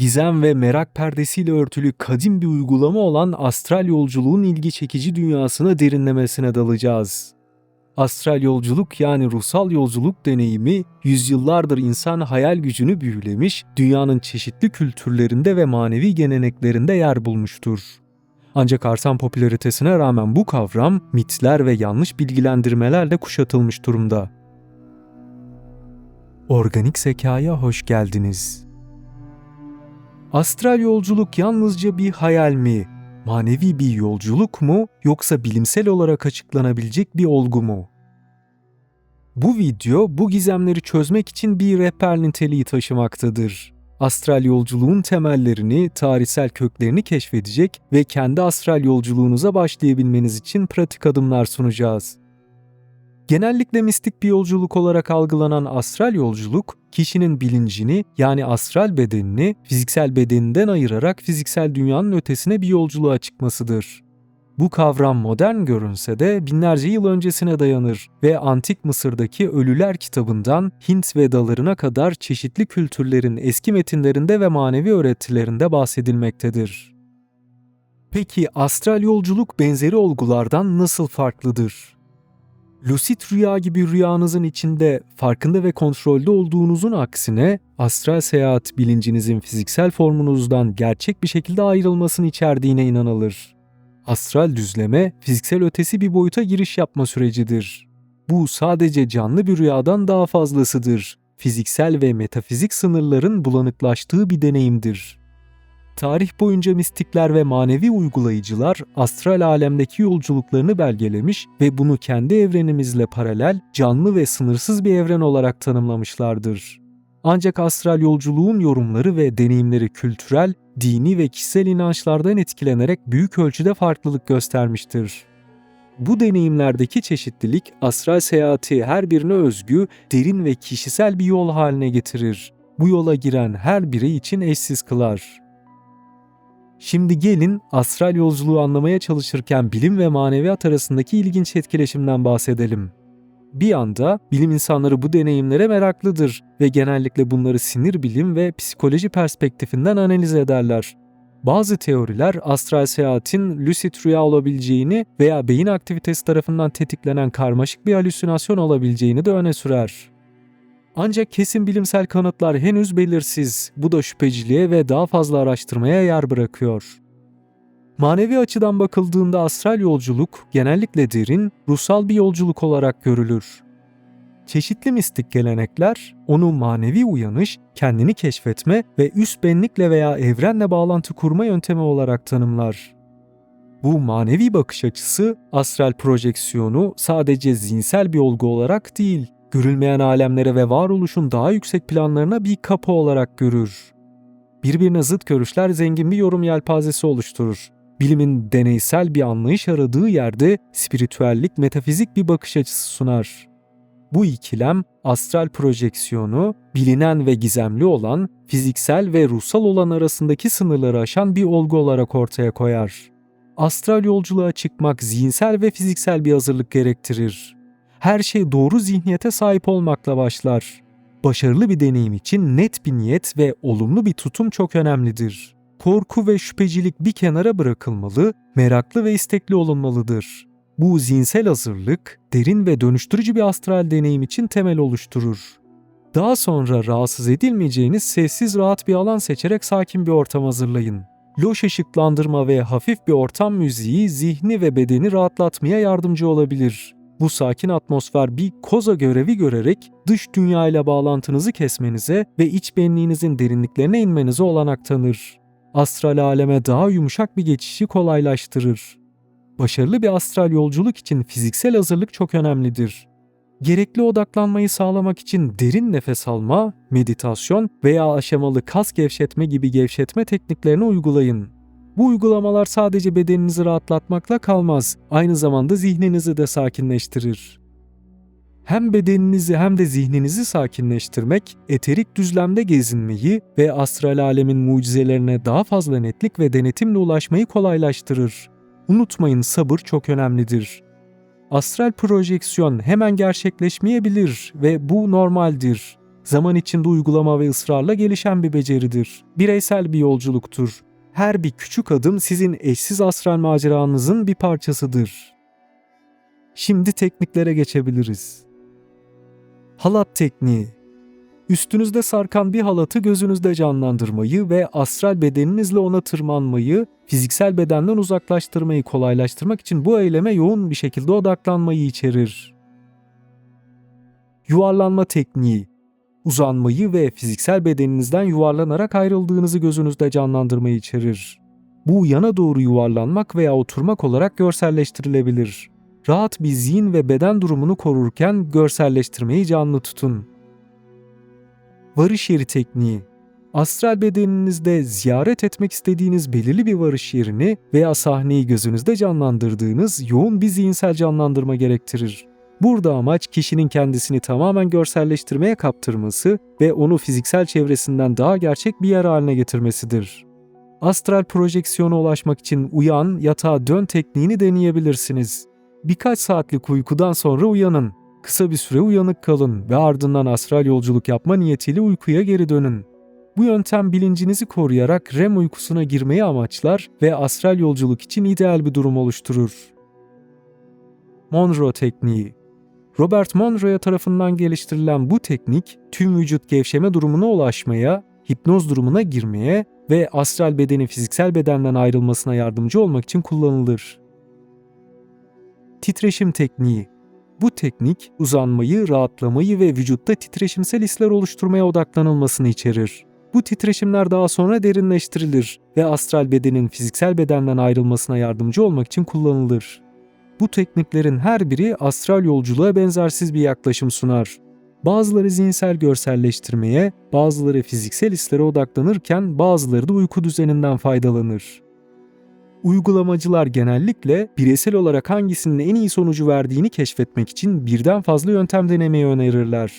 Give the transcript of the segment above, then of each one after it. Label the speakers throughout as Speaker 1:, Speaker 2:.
Speaker 1: Gizem ve merak perdesiyle örtülü kadim bir uygulama olan astral yolculuğun ilgi çekici dünyasına derinlemesine dalacağız. Astral yolculuk yani ruhsal yolculuk deneyimi yüzyıllardır insan hayal gücünü büyülemiş, dünyanın çeşitli kültürlerinde ve manevi geleneklerinde yer bulmuştur. Ancak artan popülaritesine rağmen bu kavram mitler ve yanlış bilgilendirmelerle kuşatılmış durumda. Organik zekaya hoş geldiniz. Astral yolculuk yalnızca bir hayal mi? Manevi bir yolculuk mu yoksa bilimsel olarak açıklanabilecek bir olgu mu? Bu video bu gizemleri çözmek için bir rehber niteliği taşımaktadır. Astral yolculuğun temellerini, tarihsel köklerini keşfedecek ve kendi astral yolculuğunuza başlayabilmeniz için pratik adımlar sunacağız. Genellikle mistik bir yolculuk olarak algılanan astral yolculuk, kişinin bilincini yani astral bedenini fiziksel bedeninden ayırarak fiziksel dünyanın ötesine bir yolculuğa çıkmasıdır. Bu kavram modern görünse de binlerce yıl öncesine dayanır ve Antik Mısır'daki Ölüler kitabından Hint Vedalarına kadar çeşitli kültürlerin eski metinlerinde ve manevi öğretilerinde bahsedilmektedir. Peki astral yolculuk benzeri olgulardan nasıl farklıdır? Lucid rüya gibi rüyanızın içinde farkında ve kontrolde olduğunuzun aksine astral seyahat bilincinizin fiziksel formunuzdan gerçek bir şekilde ayrılmasını içerdiğine inanılır. Astral düzleme fiziksel ötesi bir boyuta giriş yapma sürecidir. Bu sadece canlı bir rüyadan daha fazlasıdır. Fiziksel ve metafizik sınırların bulanıklaştığı bir deneyimdir. Tarih boyunca mistikler ve manevi uygulayıcılar astral alemdeki yolculuklarını belgelemiş ve bunu kendi evrenimizle paralel, canlı ve sınırsız bir evren olarak tanımlamışlardır. Ancak astral yolculuğun yorumları ve deneyimleri kültürel, dini ve kişisel inançlardan etkilenerek büyük ölçüde farklılık göstermiştir. Bu deneyimlerdeki çeşitlilik astral seyahati her birine özgü, derin ve kişisel bir yol haline getirir. Bu yola giren her birey için eşsiz kılar. Şimdi gelin astral yolculuğu anlamaya çalışırken bilim ve maneviyat arasındaki ilginç etkileşimden bahsedelim. Bir anda bilim insanları bu deneyimlere meraklıdır ve genellikle bunları sinir bilim ve psikoloji perspektifinden analiz ederler. Bazı teoriler astral seyahatin lucid rüya olabileceğini veya beyin aktivitesi tarafından tetiklenen karmaşık bir halüsinasyon olabileceğini de öne sürer. Ancak kesin bilimsel kanıtlar henüz belirsiz. Bu da şüpheciliğe ve daha fazla araştırmaya yer bırakıyor. Manevi açıdan bakıldığında astral yolculuk genellikle derin, ruhsal bir yolculuk olarak görülür. Çeşitli mistik gelenekler onu manevi uyanış, kendini keşfetme ve üst benlikle veya evrenle bağlantı kurma yöntemi olarak tanımlar. Bu manevi bakış açısı astral projeksiyonu sadece zihinsel bir olgu olarak değil, görülmeyen alemlere ve varoluşun daha yüksek planlarına bir kapı olarak görür. Birbirine zıt görüşler zengin bir yorum yelpazesi oluşturur. Bilimin deneysel bir anlayış aradığı yerde spiritüellik metafizik bir bakış açısı sunar. Bu ikilem astral projeksiyonu bilinen ve gizemli olan, fiziksel ve ruhsal olan arasındaki sınırları aşan bir olgu olarak ortaya koyar. Astral yolculuğa çıkmak zihinsel ve fiziksel bir hazırlık gerektirir her şey doğru zihniyete sahip olmakla başlar. Başarılı bir deneyim için net bir niyet ve olumlu bir tutum çok önemlidir. Korku ve şüphecilik bir kenara bırakılmalı, meraklı ve istekli olunmalıdır. Bu zihinsel hazırlık, derin ve dönüştürücü bir astral deneyim için temel oluşturur. Daha sonra rahatsız edilmeyeceğiniz sessiz rahat bir alan seçerek sakin bir ortam hazırlayın. Loş ışıklandırma ve hafif bir ortam müziği zihni ve bedeni rahatlatmaya yardımcı olabilir. Bu sakin atmosfer bir koza görevi görerek dış dünya ile bağlantınızı kesmenize ve iç benliğinizin derinliklerine inmenize olanak tanır. Astral aleme daha yumuşak bir geçişi kolaylaştırır. Başarılı bir astral yolculuk için fiziksel hazırlık çok önemlidir. Gerekli odaklanmayı sağlamak için derin nefes alma, meditasyon veya aşamalı kas gevşetme gibi gevşetme tekniklerini uygulayın. Bu uygulamalar sadece bedeninizi rahatlatmakla kalmaz, aynı zamanda zihninizi de sakinleştirir. Hem bedeninizi hem de zihninizi sakinleştirmek, eterik düzlemde gezinmeyi ve astral alemin mucizelerine daha fazla netlik ve denetimle ulaşmayı kolaylaştırır. Unutmayın sabır çok önemlidir. Astral projeksiyon hemen gerçekleşmeyebilir ve bu normaldir. zaman içinde uygulama ve ısrarla gelişen bir beceridir. Bireysel bir yolculuktur. Her bir küçük adım sizin eşsiz astral maceranızın bir parçasıdır. Şimdi tekniklere geçebiliriz. Halat tekniği Üstünüzde sarkan bir halatı gözünüzde canlandırmayı ve astral bedeninizle ona tırmanmayı, fiziksel bedenden uzaklaştırmayı kolaylaştırmak için bu eyleme yoğun bir şekilde odaklanmayı içerir. Yuvarlanma tekniği uzanmayı ve fiziksel bedeninizden yuvarlanarak ayrıldığınızı gözünüzde canlandırmayı içerir. Bu yana doğru yuvarlanmak veya oturmak olarak görselleştirilebilir. Rahat bir zihin ve beden durumunu korurken görselleştirmeyi canlı tutun. Varış yeri tekniği Astral bedeninizde ziyaret etmek istediğiniz belirli bir varış yerini veya sahneyi gözünüzde canlandırdığınız yoğun bir zihinsel canlandırma gerektirir. Burada amaç kişinin kendisini tamamen görselleştirmeye kaptırması ve onu fiziksel çevresinden daha gerçek bir yer haline getirmesidir. Astral projeksiyona ulaşmak için uyan, yatağa dön tekniğini deneyebilirsiniz. Birkaç saatlik uykudan sonra uyanın. Kısa bir süre uyanık kalın ve ardından astral yolculuk yapma niyetiyle uykuya geri dönün. Bu yöntem bilincinizi koruyarak REM uykusuna girmeyi amaçlar ve astral yolculuk için ideal bir durum oluşturur. Monroe tekniği Robert Monroe tarafından geliştirilen bu teknik tüm vücut gevşeme durumuna ulaşmaya, hipnoz durumuna girmeye ve astral bedenin fiziksel bedenden ayrılmasına yardımcı olmak için kullanılır. Titreşim tekniği bu teknik uzanmayı, rahatlamayı ve vücutta titreşimsel hisler oluşturmaya odaklanılmasını içerir. Bu titreşimler daha sonra derinleştirilir ve astral bedenin fiziksel bedenden ayrılmasına yardımcı olmak için kullanılır. Bu tekniklerin her biri astral yolculuğa benzersiz bir yaklaşım sunar. Bazıları zihinsel görselleştirmeye, bazıları fiziksel hislere odaklanırken bazıları da uyku düzeninden faydalanır. Uygulamacılar genellikle bireysel olarak hangisinin en iyi sonucu verdiğini keşfetmek için birden fazla yöntem denemeyi önerirler.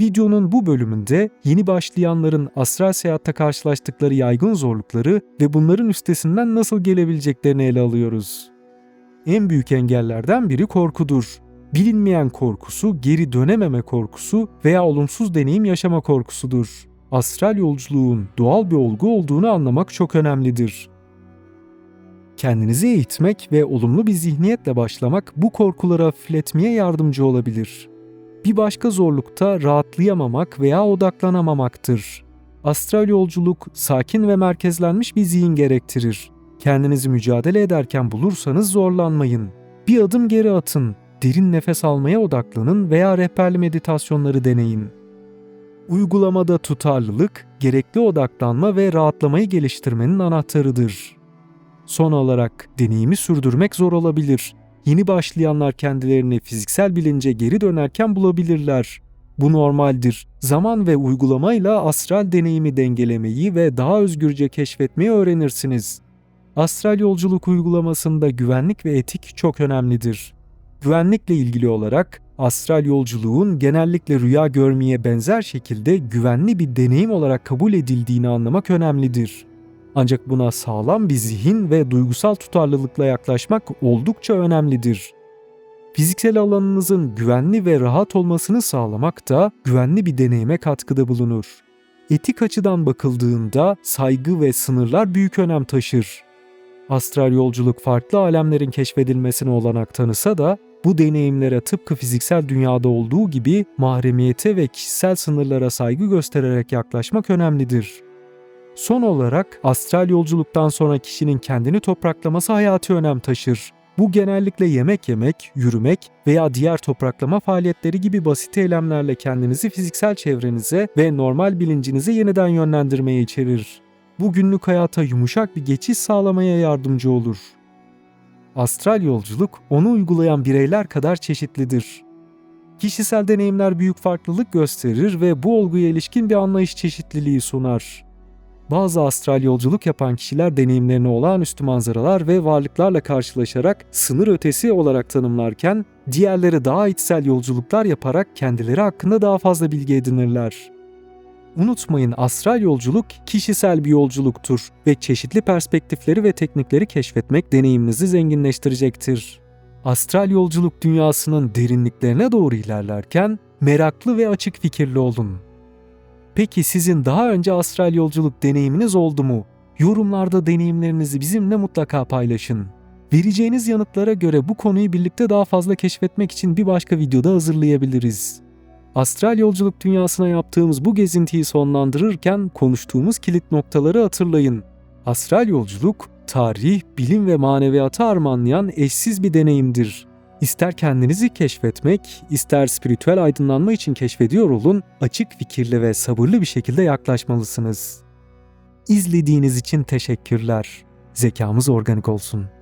Speaker 1: Videonun bu bölümünde yeni başlayanların astral seyahatte karşılaştıkları yaygın zorlukları ve bunların üstesinden nasıl gelebileceklerini ele alıyoruz. En büyük engellerden biri korkudur. Bilinmeyen korkusu, geri dönememe korkusu veya olumsuz deneyim yaşama korkusudur. Astral yolculuğun doğal bir olgu olduğunu anlamak çok önemlidir. Kendinizi eğitmek ve olumlu bir zihniyetle başlamak bu korkuları hafifletmeye yardımcı olabilir. Bir başka zorlukta rahatlayamamak veya odaklanamamaktır. Astral yolculuk sakin ve merkezlenmiş bir zihin gerektirir. Kendinizi mücadele ederken bulursanız zorlanmayın. Bir adım geri atın, derin nefes almaya odaklanın veya rehberli meditasyonları deneyin. Uygulamada tutarlılık, gerekli odaklanma ve rahatlamayı geliştirmenin anahtarıdır. Son olarak deneyimi sürdürmek zor olabilir. Yeni başlayanlar kendilerini fiziksel bilince geri dönerken bulabilirler. Bu normaldir. Zaman ve uygulamayla astral deneyimi dengelemeyi ve daha özgürce keşfetmeyi öğrenirsiniz. Astral yolculuk uygulamasında güvenlik ve etik çok önemlidir. Güvenlikle ilgili olarak astral yolculuğun genellikle rüya görmeye benzer şekilde güvenli bir deneyim olarak kabul edildiğini anlamak önemlidir. Ancak buna sağlam bir zihin ve duygusal tutarlılıkla yaklaşmak oldukça önemlidir. Fiziksel alanınızın güvenli ve rahat olmasını sağlamak da güvenli bir deneyime katkıda bulunur. Etik açıdan bakıldığında saygı ve sınırlar büyük önem taşır. Astral yolculuk farklı alemlerin keşfedilmesine olanak tanısa da bu deneyimlere tıpkı fiziksel dünyada olduğu gibi mahremiyete ve kişisel sınırlara saygı göstererek yaklaşmak önemlidir. Son olarak astral yolculuktan sonra kişinin kendini topraklaması hayati önem taşır. Bu genellikle yemek yemek, yürümek veya diğer topraklama faaliyetleri gibi basit eylemlerle kendinizi fiziksel çevrenize ve normal bilincinize yeniden yönlendirmeyi içerir. Bu günlük hayata yumuşak bir geçiş sağlamaya yardımcı olur. Astral yolculuk onu uygulayan bireyler kadar çeşitlidir. Kişisel deneyimler büyük farklılık gösterir ve bu olguya ilişkin bir anlayış çeşitliliği sunar. Bazı astral yolculuk yapan kişiler deneyimlerini olağanüstü manzaralar ve varlıklarla karşılaşarak sınır ötesi olarak tanımlarken, diğerleri daha içsel yolculuklar yaparak kendileri hakkında daha fazla bilgi edinirler. Unutmayın astral yolculuk kişisel bir yolculuktur ve çeşitli perspektifleri ve teknikleri keşfetmek deneyiminizi zenginleştirecektir. Astral yolculuk dünyasının derinliklerine doğru ilerlerken meraklı ve açık fikirli olun. Peki sizin daha önce astral yolculuk deneyiminiz oldu mu? Yorumlarda deneyimlerinizi bizimle mutlaka paylaşın. Vereceğiniz yanıtlara göre bu konuyu birlikte daha fazla keşfetmek için bir başka videoda hazırlayabiliriz. Astral yolculuk dünyasına yaptığımız bu gezintiyi sonlandırırken konuştuğumuz kilit noktaları hatırlayın. Astral yolculuk, tarih, bilim ve maneviyatı armağanlayan eşsiz bir deneyimdir. İster kendinizi keşfetmek, ister spiritüel aydınlanma için keşfediyor olun, açık fikirli ve sabırlı bir şekilde yaklaşmalısınız. İzlediğiniz için teşekkürler. Zekamız organik olsun.